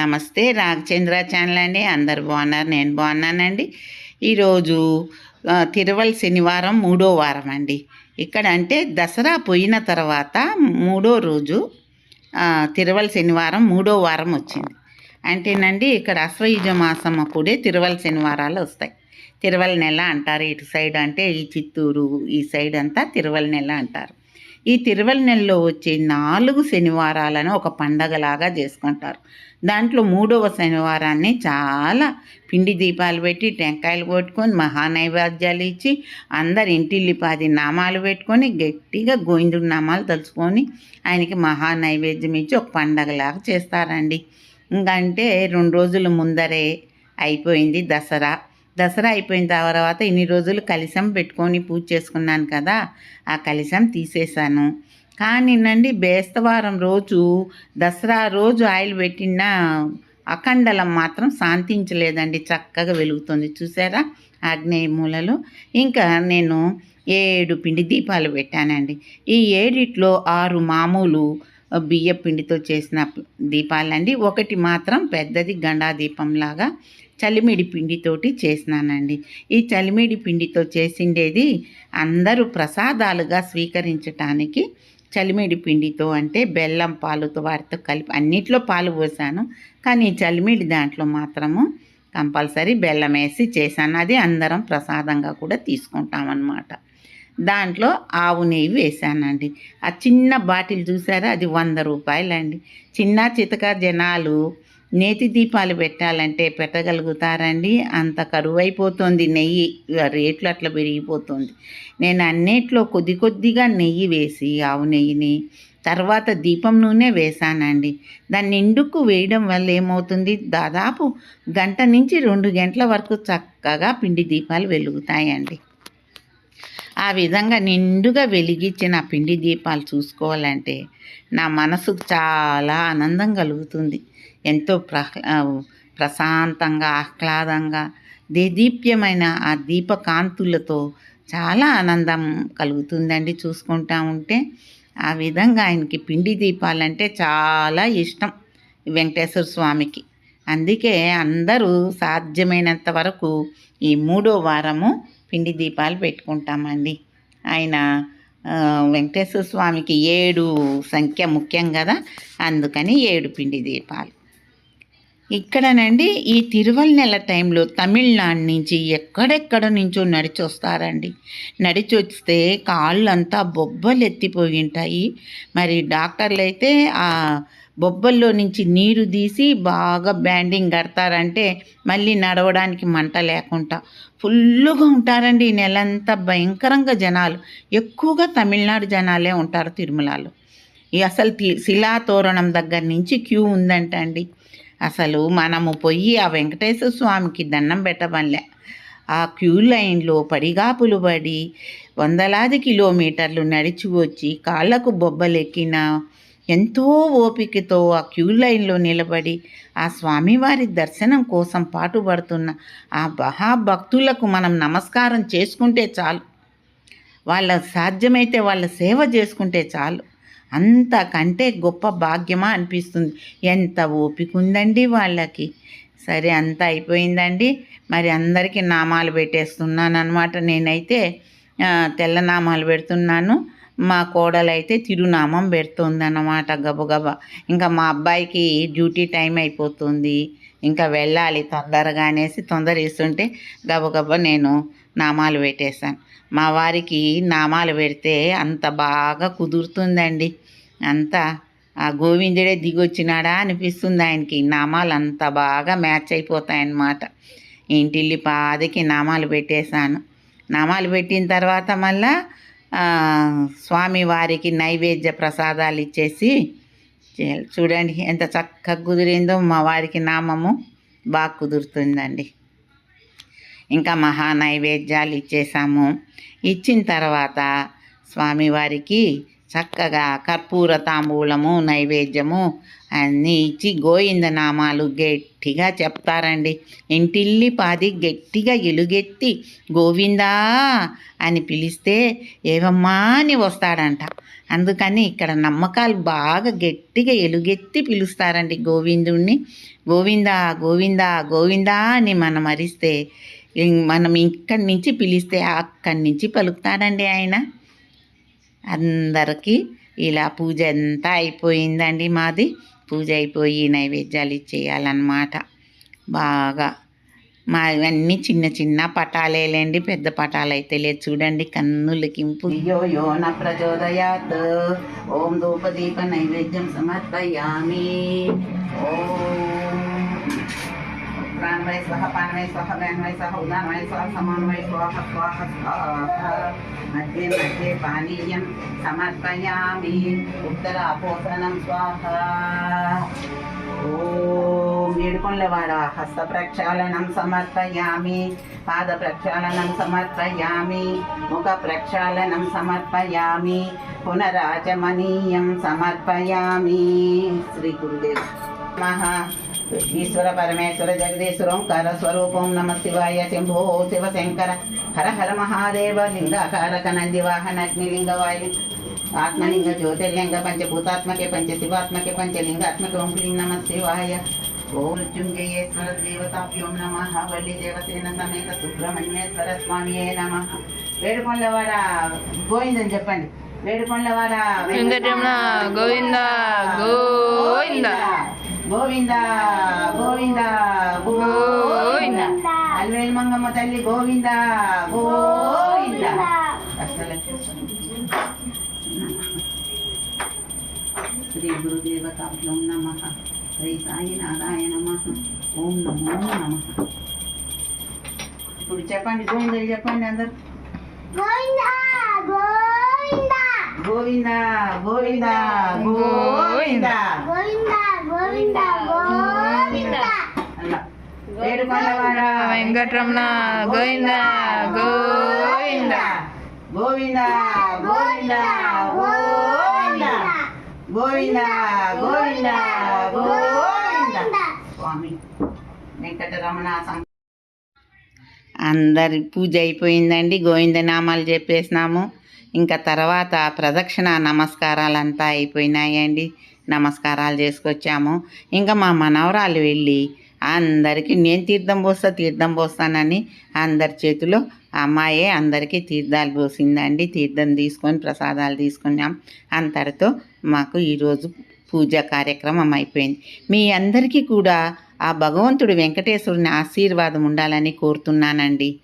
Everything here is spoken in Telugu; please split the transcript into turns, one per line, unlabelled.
నమస్తే రాఘచంద్ర ఛానల్ అండి. అందరు బాగున్నారు? నేను బాగున్నానండి. ఈరోజు తిరువల్ శనివారం మూడో వారం అండి. ఇక్కడ అంటే దసరా పోయిన తర్వాత మూడో రోజు తిరువల్ శనివారం మూడో వారం వచ్చింది. అంటేనండి ఇక్కడ అశ్వయుజ మాసం అప్పుడే తిరువల్ శనివారాలు వస్తాయి. తిరువల్ నెల అంటారు. ఇటు సైడ్ అంటే ఈ చిత్తూరు ఈ సైడ్ అంతా తిరువల్ నెల అంటారు. ఈ తిరువల్ నెలలో వచ్చే నాలుగు శనివారాలను ఒక పండగలాగా చేసుకుంటారు. దాంట్లో మూడవ శనివారాన్ని చాలా పిండి దీపాలు పెట్టి టెంకాయలు కొట్టుకొని మహానైవేద్యాలు ఇచ్చి అందరు ఇంటిల్లి పాది నామాలు పెట్టుకొని గట్టిగా గోవిందుడి నామాలు తలుచుకొని ఆయనకి మహానైవేద్యం ఇచ్చి ఒక పండగలాగా చేస్తారండి. ఇంకంటే అంటే రెండు రోజుల ముందరే అయిపోయింది దసరా. దసరా అయిపోయిన తర్వాత ఇన్ని రోజులు కలిసం పెట్టుకొని పూజ చేసుకున్నాను కదా ఆ కలిసం తీసేశాను. కానీ నండి బేస్తవారం రోజు దసరా రోజు ఆయిల్ పెట్టిన అఖండలం మాత్రం శాంతించలేదండి చక్కగా వెలుగుతుంది. చూసారా? ఆగ్నేయ మూలలో. ఇంకా నేను ఏడు పిండి దీపాలు పెట్టానండి. ఈ ఏడిట్లో ఆరు మామూలు బియ్య పిండితో చేసిన దీపాలండి. ఒకటి మాత్రం పెద్దది గండా దీపంలాగా చలిమిడి పిండితోటి చేసినానండి. ఈ చలిమిడి పిండితో చేసిండేది అందరూ ప్రసాదాలుగా స్వీకరించటానికి చలిమిడి పిండితో అంటే బెల్లం పాలుతో వాటితో కలిపి అన్నిట్లో పాలు పోసాను. కానీ ఈ చలిమిడి దాంట్లో మాత్రము కంపల్సరీ బెల్లం వేసి చేశాను. అది అందరం ప్రసాదంగా కూడా తీసుకుంటామన్నమాట. దాంట్లో ఆవు నెయ్యి వేసానండి. ఆ చిన్న బాటిల్ చూసారా? అది వంద రూపాయలండి. చిన్న చితక జనాలు నేతి దీపాలు పెట్టాలంటే పెట్టగలుగుతారండి. అంత కరువైపోతుంది నెయ్యి. రేట్లు అట్లా పెరిగిపోతుంది. నేను అన్నిట్లో కొద్ది కొద్దిగా నెయ్యి వేసి ఆవు నెయ్యిని తర్వాత దీపం నూనె వేసానండి. దాన్ని నిండుకు వేయడం వల్ల ఏమవుతుంది? దాదాపు గంట నుంచి రెండు గంటల వరకు చక్కగా పిండి దీపాలు వెలుగుతాయండి. ఆ విధంగా నిండుగా వెలిగించిన పిండి దీపాలు చూసుకోవాలంటే నా మనసుకు చాలా ఆనందం కలుగుతుంది. ఎంతో ప్రహ్లా ప్రశాంతంగా ఆహ్లాదంగా దేదీప్యమైన ఆ దీపకాంతులతో చాలా ఆనందం కలుగుతుందండి చూసుకుంటా ఉంటే. ఆ విధంగా ఆయనకి పిండి దీపాలంటే చాలా ఇష్టం వెంకటేశ్వర స్వామికి. అందుకే అందరూ సాధ్యమైనంత వరకు ఈ మూడో వారము పిండి దీపాలు పెట్టుకుంటామండి. ఆయన వెంకటేశ్వర స్వామికి ఏడు సంఖ్య ముఖ్యం కదా? అందుకని ఏడు పిండి దీపాలు. ఇక్కడనండి ఈ తిరువల్ నెల టైంలో తమిళనాడు నుంచి ఎక్కడెక్కడ నుంచో నడిచి వస్తారండి నడిచి వస్తే కాళ్ళంతా బొబ్బలు ఎత్తిపోయి ఉంటాయి మరి డాక్టర్లు అయితే ఆ బొబ్బల్లో నుంచి నీరు తీసి బాగా బ్యాండింగ్ కడతారంటే మళ్ళీ నడవడానికి మంట లేకుండా. ఫుల్లుగా ఉంటారండి ఈ నెలంతా భయంకరంగా జనాలు. ఎక్కువగా తమిళనాడు జనాలే ఉంటారు తిరుమలలో. ఈ అసలు తి- శిలా తోరణం దగ్గర నుంచి క్యూ ఉందంట అండి అసలు మనము పోయి ఆ వెంకటేశ్వర స్వామికి దండం పెట్టబనిలే ఆ క్యూ లైన్లో పడిగాపులు పడి వందలాది కిలోమీటర్లు నడిచి వచ్చి కాళ్ళకు బొబ్బలెక్కిన ఎంతో ఓపికతో ఆ క్యూ లైన్లో నిలబడి ఆ స్వామివారి దర్శనం కోసం పాటుపడుతున్న ఆ మహాభక్తులకు మనం నమస్కారం చేసుకుంటే చాలు. వాళ్ళ సాధ్యమైతే వాళ్ళ సేవ చేసుకుంటే చాలు. అంతకంటే గొప్ప భాగ్యమా అనిపిస్తుంది. ఎంత ఓపిక ఉందండి వాళ్ళకి. సరే అంత అయిపోయిందండి. మరి అందరికీ నామాలు పెట్టేస్తున్నాను అనమాట నేనైతే తెల్ల నామాలు పెడుతున్నాను. మా కోడలైతే తిరునామం పెడుతుంది అన్నమాట గబగబా. ఇంకా మా అబ్బాయికి డ్యూటీ టైం అయిపోతుంది. ఇంకా వెళ్ళాలి తొందరగా అనేసి తొందర ఇస్తుంటే గబగబా నేను నామాలు పెట్టేశాను. మా వారికి నామాలు పెడితే అంత బాగా కుదురుతుందండి. అంత ఆ గోవిందుడే దిగొచ్చినాడా అనిపిస్తుంది ఆయనకి. నామాలు అంత బాగా మ్యాచ్ అయిపోతాయన్నమాట. ఇంటిల్లి పాదికి నామాలు పెట్టేశాను. నామాలు పెట్టిన తర్వాత మళ్ళా స్వామి వారికి నైవేద్య ప్రసాదాలు ఇచ్చేసి చూడండి ఎంత చక్కగా కుదిరిందో మా వారికి నామము. బాగా కుదురుతుందండి. ఇంకా మహా నైవేద్యాలు ఇచ్చేసాము ఇచ్చిన తర్వాత స్వామివారికి చక్కగా కర్పూర తాంబూలము నైవేద్యము అన్నీ ఇచ్చి గోవింద నామాలు గట్టిగా చెప్తారండి. ఇంటిల్లి పాది గట్టిగా ఎలుగెత్తి గోవిందా అని పిలిస్తే ఏవమ్మా అని వస్తాడంట. అందుకని ఇక్కడ నమ్మకాలు బాగా గట్టిగా ఎలుగెత్తి పిలుస్తారండి గోవిందుణ్ణి. గోవిందా గోవిందా గోవిందా అని మనం అరిస్తే మనం ఇక్కడి నుంచి పిలిస్తే అక్కడి నుంచి పలుకుతాడండి ఆయన. అందరికీ ఇలా పూజ అంతా అయిపోయిందండి మాది. పూజ అయిపోయి నైవేద్యాలు ఇచ్చేయాలన్నమాట. బాగా మా ఇవన్నీ చిన్న చిన్న పటాలేలేండి పెద్ద పటాలు అయితే లేదు. చూడండి కన్నులకింపు అయ్యో యో న ప్రచోదయాత్. ఓం ధూపదీప నైవేద్యం సమర్పయామి. ఓం ప్రాణవై స్వహ పానవై స్వహ వ్యాన్వై స్వహ ఉదానవై స్వహ సమానవై స్వాహ స్వాహ స్వాహ మధ్య మధ్య పానీయం సమర్పయామి ఉత్తరాపోసనం స్వాహ ఓం ఏడుకొండవాడ హస్త ప్రక్షాళనం సమర్పయామి పాద ప్రక్షాళనం సమర్పయామి ముఖ ప్రక్షాళనం సమర్పయామి పునరాజమనీయం సమర్పయామి శ్రీ గురుదేవ్ మహా ఈశ్వర పరమేశ్వర జగదీశ్వర ఓంకార స్వరూపం నమ శివాయ శంభో శివ శంకర హర హర మహాదేవ లింగాకారక నంది వాహన అగ్నిలింగ వాయు ఆత్మలింగ జ్యోతిర్లింగ పంచభూతాత్మకే పంచ శివాత్మకే పంచలింగాత్మక ఓం క్లీం నమ శివాయ. ఓం మృత్యుంజయేశ్వర దేవతాభ్యోం నమ వల్లి దేవసేన సమేత సుబ్రహ్మణ్యేశ్వర స్వామియే నమ. వేడుకొండవాడ గోవిందని చెప్పండి. వేడుకొండవాడ
వెంకటరమణ గోవింద. గోవింద.
గోవింద గోవింద గోవింద. అల్వేలు మంగమ్మ తల్లి గోవింద గోవింద. శ్రీ గురుదేవతాభ్యం నమ. శ్రీ సాయినాథాయ నమ. ఓం నమో నమ. ఇప్పుడు చెప్పండి గోవింద చెప్పండి అందరు. గోవింద గోవింద. గోవింద అలా వేడుకొండవాడ
వెంకటరమణ గోవింద గోవింద.
గోవింద గోవింద గోవింద. గోవింద గోవింద గోవింద. స్వామి వెంకటరమణ సం- అందరి పూజ అయిపోయిందండి. గోవిందనామాలు చెప్పేసినాము. ఇంకా తర్వాత ప్రదక్షిణ నమస్కారాలంతా అయిపోయినాయండి. నమస్కారాలు చేసుకొచ్చాము. ఇంకా మా మనవరాలు వెళ్ళి అందరికీ నేను తీర్థం పోస్తా తీర్థం పోస్తానని అందరి చేతిలో అమ్మాయే అందరికీ తీర్థాలు పోసిందండి. తీర్థం తీసుకొని ప్రసాదాలు తీసుకున్నాం. అంతటితో మాకు ఈరోజు పూజ కార్యక్రమం అయిపోయింది. మీ అందరికీ కూడా ఆ భగవంతుడు వెంకటేశ్వరుని ఆశీర్వాదం ఉండాలని కోరుతున్నానండి.